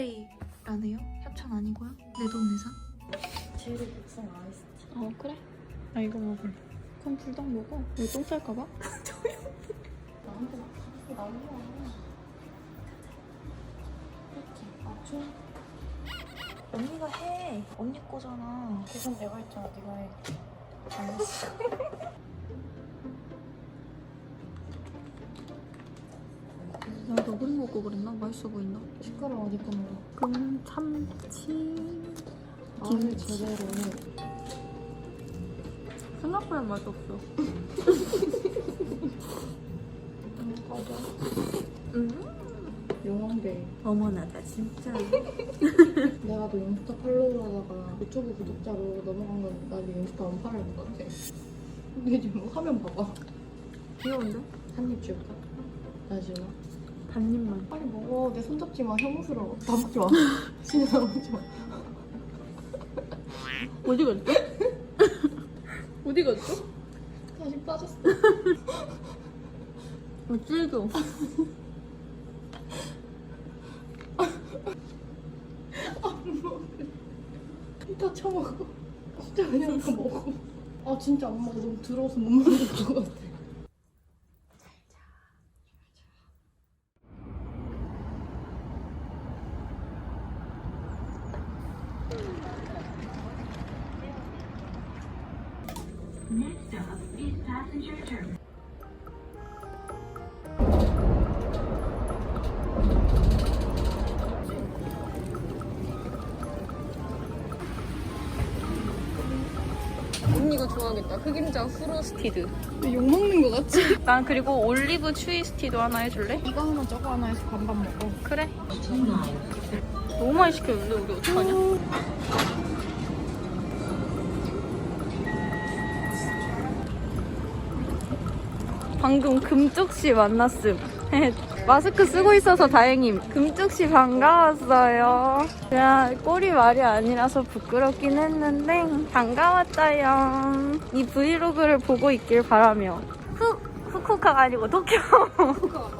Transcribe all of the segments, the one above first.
굿데이라네요? 협찬 아니고요? 내돈 내산? 제로 복숭 아이스티. 어 그래? 나 이거 먹을래 그럼 불닭 먹어 이거 똥 쌀까봐? 나한테 자꾸 날려. 그렇지. 아, 좋아. 언니가 해 언니 거잖아 계산 내가 했잖아. 네가 해. 알았어 야 너구리 먹고 그랬나? 맛있어 보인다 시끄러워, 어디 거 먹어. 그럼 참치 김을 제대로. 생각보다 맛없어 맞아. 음 용왕대. 어머나 나 진짜 내가 너 인스타 팔로우 하다가 유튜브 구독자로 넘어간 건 나중에 인스타 언팔할 것 같아. 이게 지금 화면 봐봐. 귀여운데? 한 입 줄까? 나 지금. 반 입만 빨리 먹어. 내 손 잡지 마. 혐오스러워. 다 먹지 마. 진짜 다 먹지 마. 어디 갔죠? 어디 갔죠? 다시 빠졌어. 어 질겨 이따 처먹어. 진짜 그냥 다 먹어. 아 진짜 안 먹어. 너무 더러워서 못 먹을 것 같아. 좋아하겠다 흑임자 프로스티드 욕먹는 것 같지? 난 그리고 올리브 추이스티도 하나 해줄래? 이거 하나 저거 하나 해서 반반 먹어. 그래 너무 많이 시켰는데 우리 어떡하냐? 방금 금쪽씨 만났음 마스크 쓰고 있어서 다행임 금쪽씨 반가웠어요 야 꼴이 말이 아니라서 부끄럽긴 했는데 반가웠어요 이 브이로그를 보고 있길 바라며. 후, 후쿠오카가 아니고 도쿄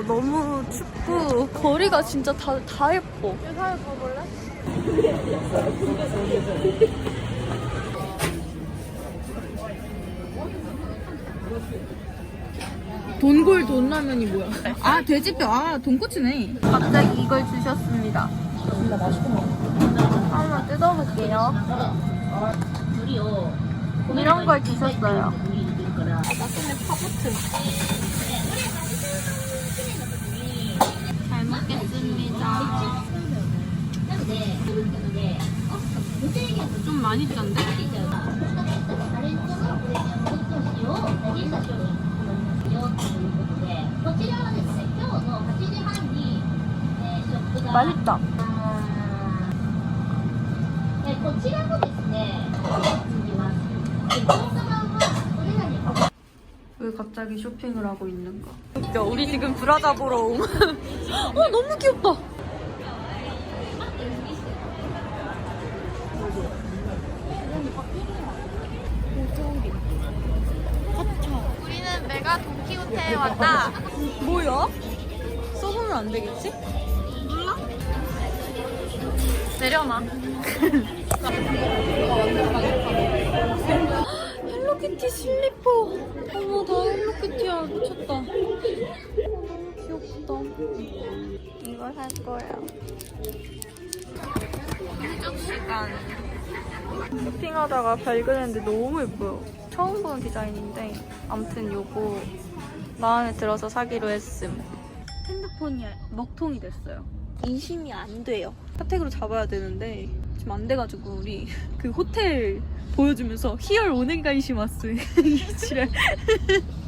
너무 춥고 거리가 진짜 다, 다 예뻐. 회사에 가볼래? 돈골 돈라면이 뭐야? 아 돼지뼈 아 돈코츠네 갑자기 이걸 주셨습니다. 진짜 맛있구나. 한번 뜯어볼게요. 이런 걸 주셨어요. 잘 먹겠습니다. 좀 많이 짠데? 맛있다. 왜 갑자기 쇼핑을 하고 있는가? 우리 지금 브라자 보러 온. 어, 너무 귀엽다. 뭘할 거야? 해적 시간. 쇼핑하다가 발견했는데 너무 예뻐요. 처음 보는 디자인인데 아무튼 요거 마음에 들어서 사기로 했음. 핸드폰이 먹통이 됐어요. 인심이 안 돼요. 혜택으로 잡아야 되는데 지금 안 돼가지고 우리 그 호텔 보여주면서 희열 오는가이시 마스 이 지랄.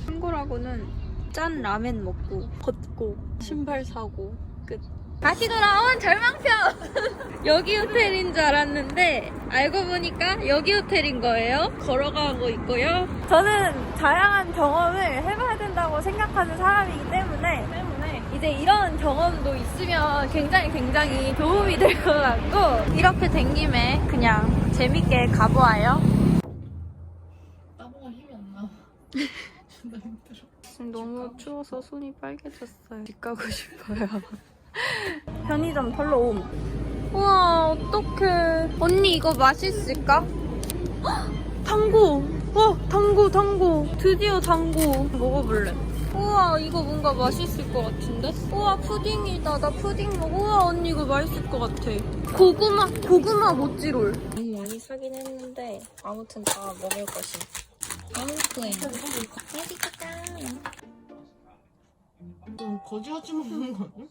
참고라고는 짠 라멘 먹고 걷고 신발 사고 끝. 다시 돌아온 절망편! 여기 호텔인 줄 알았는데 알고 보니까 여기 호텔인 거예요. 걸어가고 있고요. 저는 다양한 경험을 해봐야 된다고 생각하는 사람이기 때문에 때문에 이제 이런 경험도 있으면 굉장히 굉장히 도움이 될 것 같고 이렇게 된 김에 그냥 재밌게 가보아요. 따봉할 힘이 안 나. 존나 힘들어. 지금 너무 추워서 손이 빨개졌어요. 집 가고 싶어요. 편의점 털러 옴. 우와, 어떡해. 언니, 이거 맛있을까? 헉, 당고! 와, 당고, 당고. 드디어 당고. 먹어볼래. 우와, 이거 뭔가 맛있을 것 같은데? 우와, 푸딩이다. 나 푸딩 먹어. 우와, 언니, 이거 맛있을 것 같아. 고구마, 고구마 모찌롤. 많이 많이 사긴 했는데, 아무튼 다 먹을 것이. 아무튼. 맛있겠다. 좀 거지같이 먹는 거 아니야?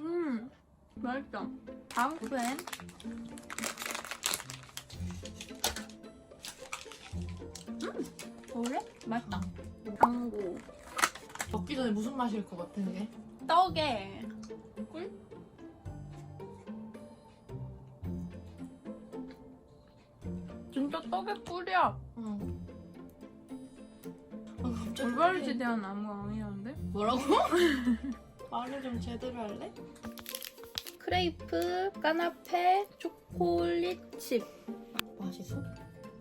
음, 맛있다. 다음 팬. 음, 그래? 맛있다. 당구. 먹기 전에 무슨 맛일 것 같은 게? 떡에 꿀? 진짜 떡에 꿀이야. 응. 아, 갑자기 올바르지 대한 나무 아니었는데? 뭐라고? 말을 좀 제대로 할래? 크레이프, 까나페, 초콜릿 칩. 맛있어?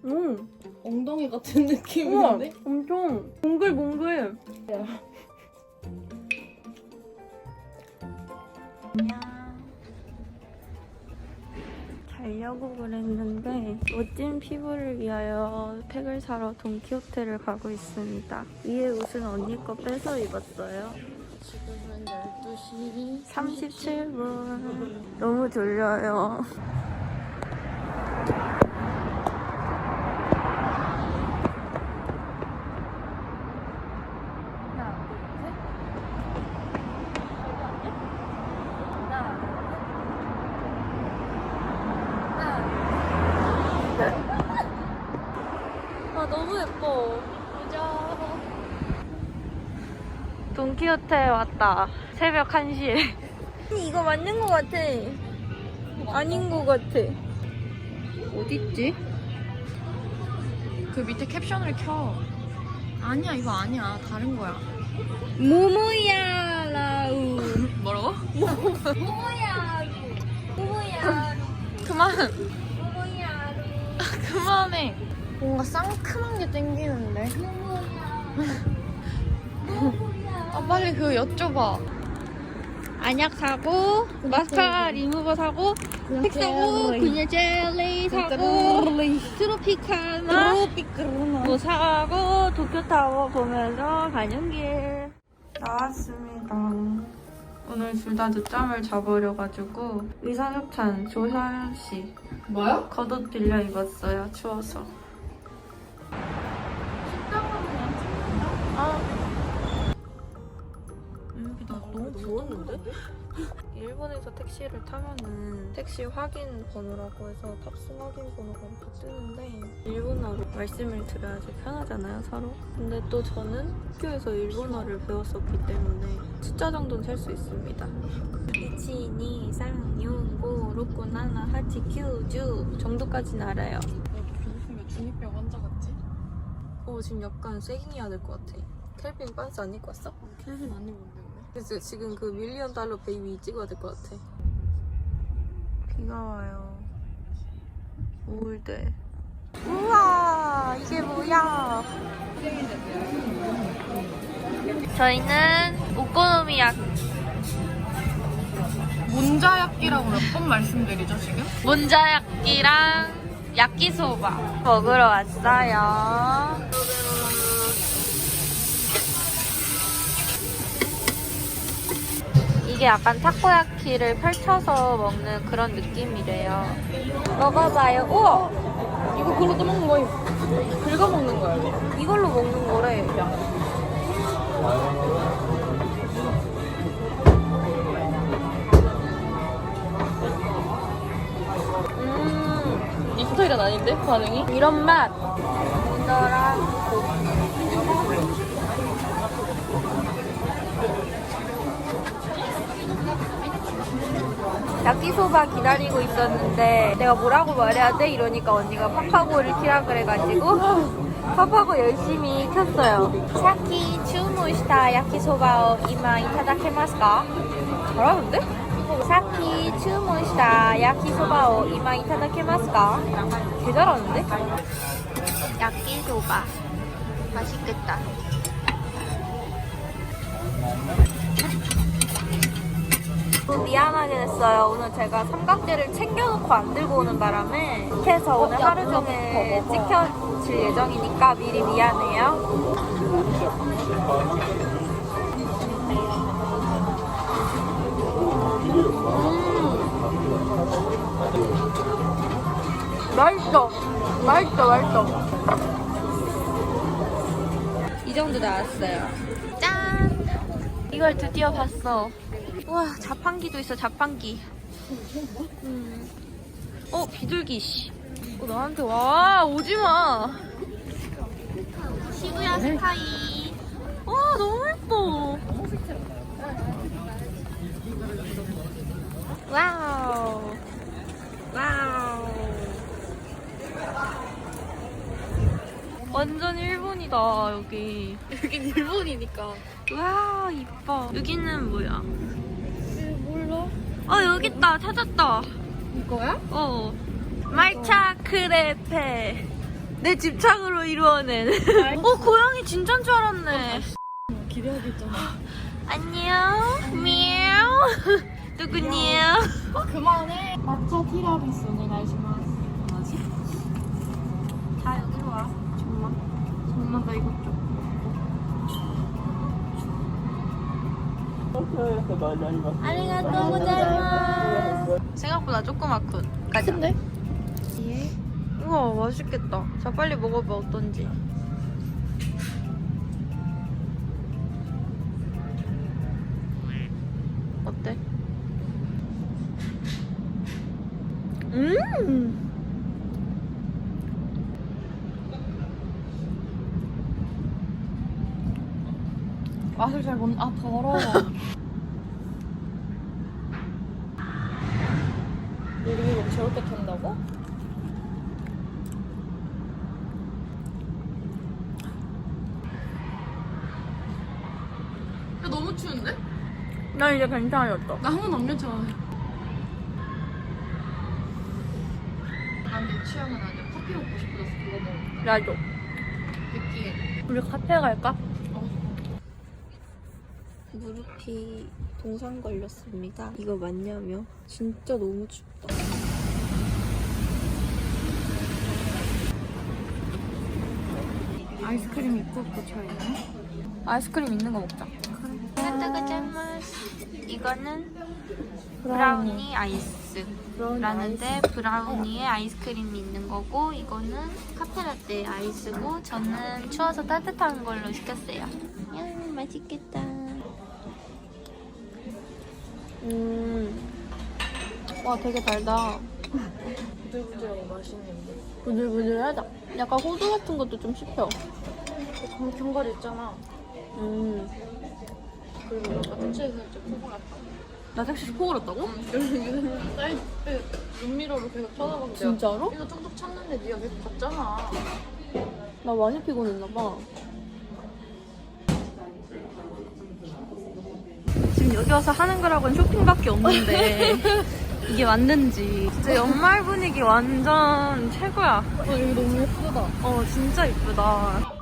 오, 엉덩이 같은 우와, 느낌인데? 엄청 몽글몽글. 자려고 그랬는데 멋진 피부를 위하여 팩을 사러 돈키호테를 가고 있습니다. 위에 옷은 언니 거 빼서 입었어요. 지금은 12시 37분. 너무 졸려요. 아 너무 예뻐. 보자. 돈키호테에 왔다. 새벽 1시에. 아니 이거 맞는 것 같아. 아닌 것 같아. 어딨지? 그 밑에 캡션을 켜 아니야 이거 아니야 다른 거야 모모야 라우. 뭐라고? 모모야 모모야 그만 모모야 그만해 뭔가 상큼한 게 땡기는데 아 빨리 그거 여쭤봐. 안약 사고 마스카라 리무버 사고 팩 사고 그냥 젤리 사고 트로피카나 뭐 사고 도쿄타워 보면서 가는 길. 나왔습니다. 오늘 둘 다 늦잠을 자버려가지고 의상협찬 조서연 씨. 뭐야? 겉옷 빌려 입었어요 추워서. 여기 나 너무 부었는데? 일본에서 택시를 타면은 택시 확인 번호라고 해서 탑승 확인 번호가 이렇게 뜨는데 일본어로 말씀을 드려야지 편하잖아요 서로? 근데 또 저는 학교에서 일본어를 배웠었기 때문에 숫자 정도는 셀 수 있습니다. 1, 2, 3, 6, 5, 6, 7, 8, 9, 10 정도까지는 알아요. 왜 중이병 환자 같지? 어 지금 약간 세깅 해야 될 것 같아. 켈빈 반스 안 입고 왔어? 켈빈 안 입었는데 그래서 지금 그 밀리언 달러 베이비 찍어야 될 것 같아. 비가 와요. 우울대. 우와, 이게 뭐야? 저희는 오코노미야키, 문자약기라고 몇 번 말씀드리죠 지금? 문자야끼랑 야끼소바 먹으러 왔어요. 이게 약간 타코야키를 펼쳐서 먹는 그런 느낌이래요. 먹어봐요. 우와! 이거 그걸로 떠먹는 거임. 긁어 먹는 이거. 이걸로 먹는 거래. 음, 이 스타일은 아닌데, 반응이? 이런 맛. 우더랑 야끼소바 기다리고 있었는데 내가 뭐라고 말해야 돼? 이러니까 언니가 파파고를 키라 그래가지고 파파고 열심히 켰어요. 사키 주무시타 야끼소바오 이마 이타다케마스까? 잘하는데? 사키 주무시타 야끼소바오 이마 이타다케마스까? 개 잘하는데? 야끼소바 맛있겠다. 너무 미안하게 됐어요. 오늘 제가 삼각대를 챙겨놓고 안 들고 오는 바람에 해서 오늘 하루 종일 찍혀질 예정이니까 미리 미안해요. 음. 맛있어. 맛있어, 맛있어. 이 정도 나왔어요. 짠! 이걸 드디어 봤어. 우와, 자판기도 있어, 자판기. 음. 어, 비둘기, 씨. 어, 나한테 와, 오지 마. 시부야 스카이. 와, 너무 예뻐. 와우. 와우. 완전 일본이다, 여기. 여긴 일본이니까. 와, 이뻐. 여기는 뭐야? 어, 여기 있다. 찾았다. 이거야? 어. 말차 크레페. 내 집착으로 이루어낸. 어, 고양이 진짜인 줄 알았네. 기대하겠잖아. 안녕. 미야오. 누구니요? 그만해. 마차 티라미수 오네가이시마스. 여기로 와. 정말. 정말 나 이거 좀. 아리가또 고자이마스. 생각보다 조그맣군. 가자. 근데? 우와, 맛있겠다. 자, 빨리 먹어봐, 어떤지. 어때? 음! 맛을 잘 못, 아, 더러워. 우리 이거 저렇게 탄다고? 야, 너무 추운데? 나 이제 괜찮아졌어. 나 한 번도 안 괜찮아. 난내 취향은 아니야. 커피 먹고 싶어서 그거 먹어. 나도. 느끼해. 우리 카페 갈까? 어. 무릎이 동상 걸렸습니다. 이거 맞냐며? 진짜 너무 춥다. 아이스크림 있고 없고 차이나? 아이스크림 있는 거 먹자. 이거는 브라우니 아이스. 라는데 브라우니에 아이스크림이 있는 거고 이거는 카페라떼 아이스고 저는 추워서 따뜻한 걸로 시켰어요. 야 맛있겠다. 음, 와 되게 달다. 부들부들하고 맛있는데. 부들부들하다. 약간 호두 같은 것도 좀 씹혀. 경과리 있잖아. 음, 그리고 나 살짝 콩을 났다. 나 섹시 코골었다고? 여기 사이드 룸미러로 계속 쳐다봤는데 진짜로? 이거 뚝뚝 찼는데 네가 계속 봤잖아. 나 많이 피곤했나 봐. 지금 여기 와서 하는 거라고는 쇼핑밖에 없는데 이게 맞는지 진짜 연말 분위기 완전 최고야. 어, 여기 너무 예쁘다. 어 진짜 이쁘다.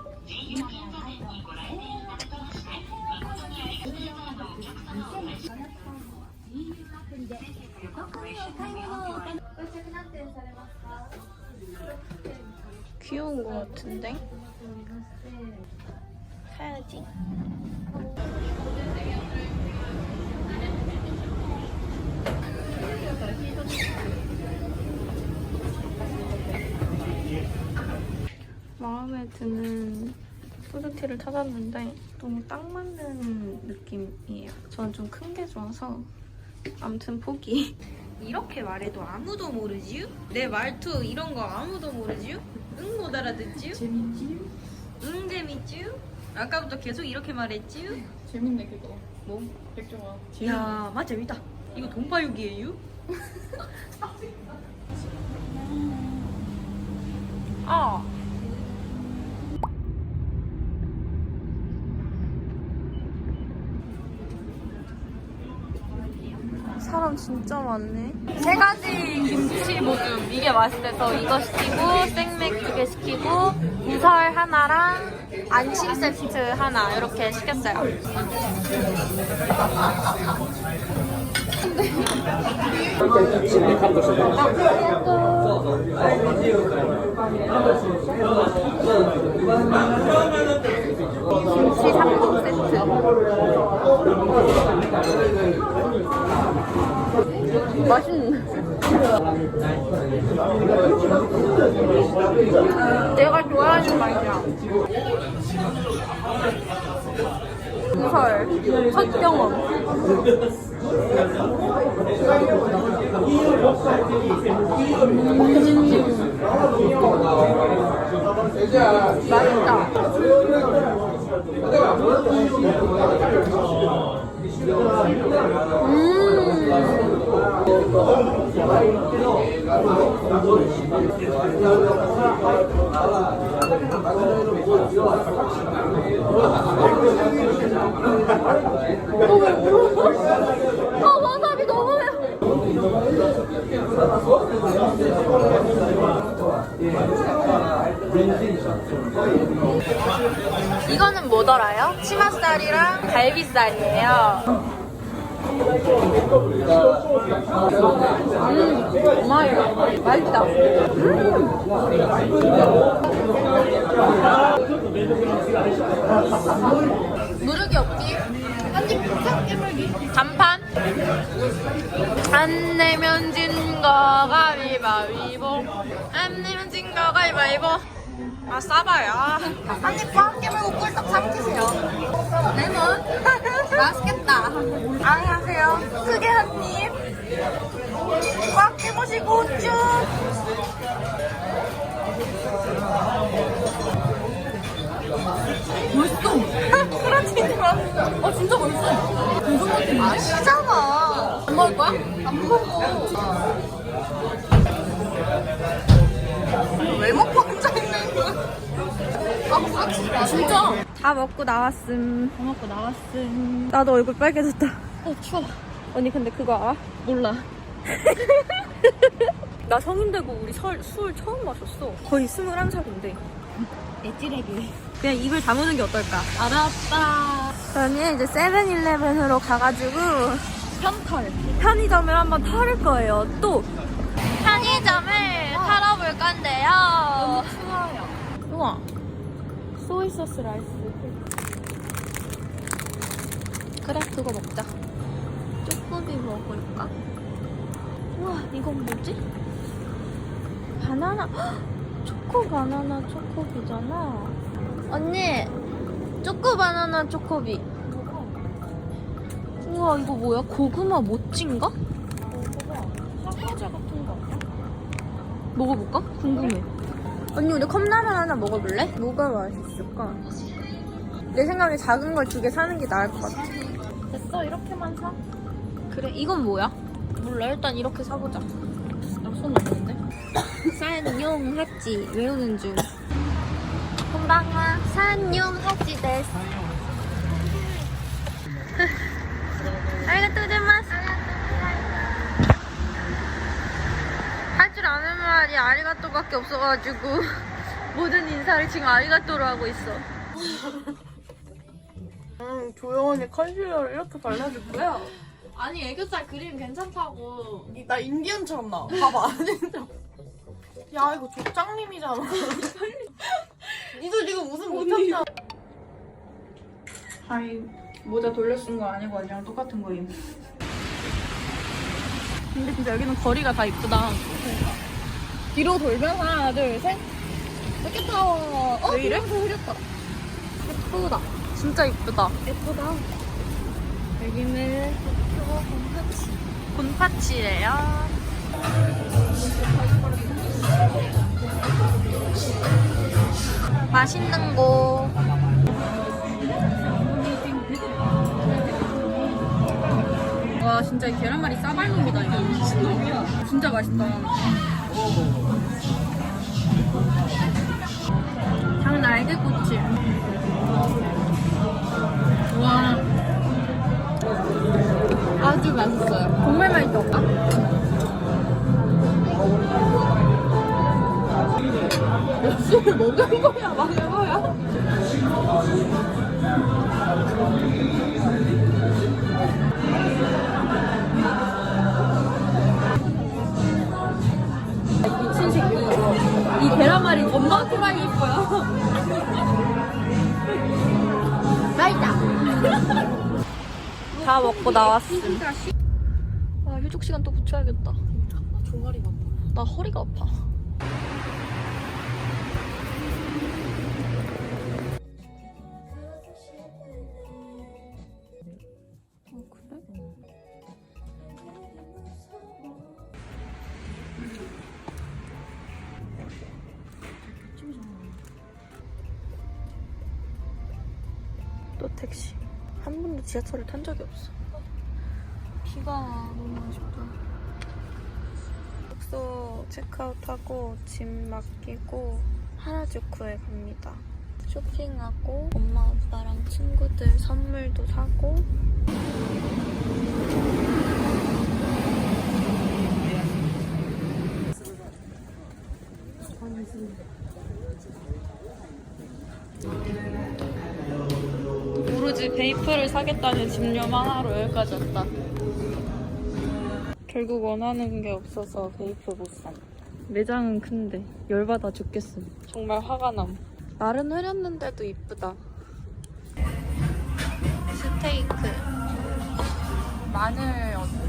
귀여운 거 같은데? 사야지. 마음에 드는 후드티를 찾았는데 너무 딱 맞는 느낌이에요. 저는 좀 큰 게 좋아서 아무튼 포기. 이렇게 말해도 아무도 모르지요? 내 말투 이런 거 아무도 모르지요? 응 못 알아듣지요? 재밌지? 응 재밌지요? 아까부터 계속 이렇게 말했지요? 재밌네 그거. 뭐? 백종아. 야, 맞 재밌다. 이거 돈바육이에요? 아. 사람 진짜 많네. 세 가지 김치 모듬 이게 맛있대서 이거 시키고 생맥 두 개 시키고 무설 하나랑 안심 세트 하나 이렇게 시켰어요. 김치 3종 세트. 맛있네. 내가 좋아하는 맛이야. 무설 첫 경험. 맛있다. 음. 매워. 이거는 뭐더라요? 치맛살이랑 갈비살이에요. 음, 맛있다. 맛있다. 음. 무르기 없기? 한입 깨물기. 간판? 안 내면 진거 가위바위보. 안 내면 진거 가위바위보. 아 싸봐요. 한입과 함께 물고 꿀떡 삼키세요. 맛있겠다. 안녕하세요. 크게 한 입. 꽉 깨무시고 쭉. 맛있어. 쓰러지지 마. 어 진짜 맛있어. 고등어도 맛있잖아. 안 먹을 거야? 안 먹어. 왜 먹고 앉아있는 거야? 아, 진짜? 다 먹고 나왔음. 밥 먹고 나왔음. 나도 얼굴 빨개졌다. 어, 추워. 언니 근데 그거 알아? 몰라. 나 성인 되고 우리 설, 술 처음 마셨어. 거의 21살인데. 애찌레기. 그냥 입을 다무는 게 어떨까? 알았다. 저는 이제 세븐일레븐으로 가가지고 편탈. 편의점을 한번 털을 거예요. 또 편의점을 털어볼 건데요. 추워요. 우와. 소이 소스 라이스. 그래, 그거 먹자. 쪼꼬비 먹을까? 우와, 이건 뭐지? 바나나. 헉! 초코 바나나 초코비잖아. 언니, 초코 바나나 초코비. 우와, 이거 뭐야? 고구마 모찌인가? 사과자 같은 거. 먹어볼까? 궁금해. 언니 우리 컵라면 하나 먹어볼래? 뭐가 맛있을까? 내 생각에 작은 걸 두 개 사는 게 나을 것 같아. 됐어, 이렇게만 사. 그래, 이건 뭐야? 몰라, 일단 이렇게 사보자. 나손 없는데? 산용 하찌 외우는 중. 곤방와 산용 하찌 데스. 아리가또 고자이마스. 할줄 아는 말이 아리가또밖에 없어가지고 모든 인사를 지금 아리가또로 하고 있어. 응, 조영원이 컨실러를 이렇게 거야? 아니, 애교살 그림 괜찮다고. 이- 나 인디언처럼 나와. 봐봐, 진짜. 야, 이거 족장님이잖아. 니도 지금 웃음 못 참잖아. 아이, 모자 돌려 쓴 거 아니고 언니랑 똑같은 거임. 근데 진짜 여기는 거리가 다 이쁘다. 뒤로 돌면 하나, 둘, 셋. 터키타워. 어, 왜 이래? 비행기 흐렸다. 예쁘다. 진짜 이쁘다. 예쁘다. 여기는 곤파치래요. 맛있는 곳. 와, 진짜 이 계란말이 싸발놈이다, 이거. 진짜 맛있다. 닭 날개꼬치. 와, 아주 맛있어요. 정말 맛있다. 열심히 먹은 거야, 먹은 거야? 미친 새끼. 이 계란말이 겁나 호랑이 이뻐요. 다 먹고 나왔음. 아, 휴족 시간 또 붙여야겠다. 종아리 같다. 나 허리가 아파. 어, 그래? 또 택시. 한 번도 지하철을 탄 적이 없어. 비가 와. 너무 아쉽다. 숙소 체크아웃하고 짐 맡기고 하라주쿠에 갑니다. 쇼핑하고 엄마 아빠랑 친구들 선물도 사고 베이프를 사겠다는 집념 하나로 여기까지 왔다. 결국 원하는 게 없어서 베이프 못 산. 매장은 큰데 열받아 죽겠음. 정말 화가 남. 날은 흐렸는데도 이쁘다. 스테이크. 마늘 어죽.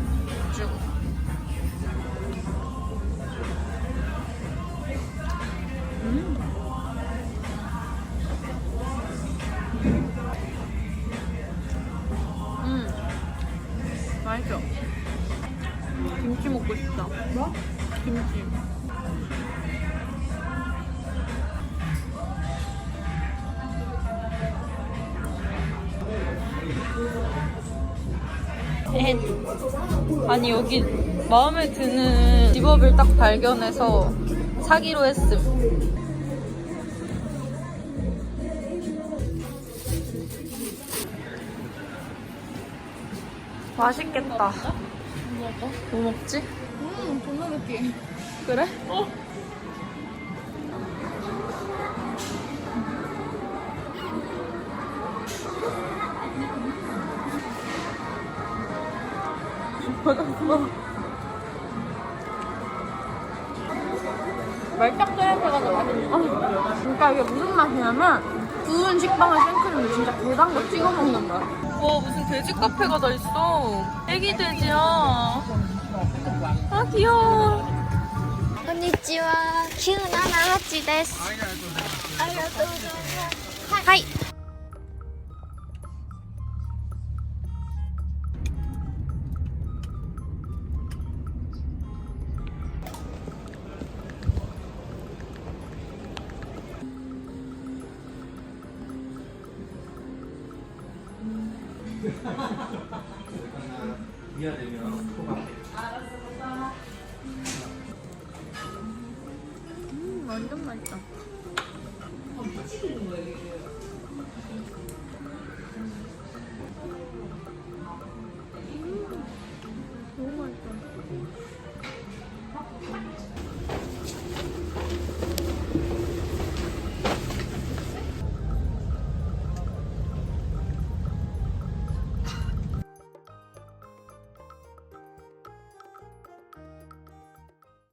아니 여기 마음에 드는 직업을 딱 발견해서 사기로 했음. 맛있겠다. 뭐 먹지? 음, 존나 느끼해. 그래? 젖었어. 말딱도 해가 맛있어. 그러니까 이게 무슨 맛이냐면 구운 식빵에 생크림을 진짜 대단 거 찍어 먹는 거야. 와 무슨 돼지 카페가 다 있어. 애기 돼지야. 아 귀여워. こんにちは。九七八です。ありがとうございます。はい。 음 완전 맛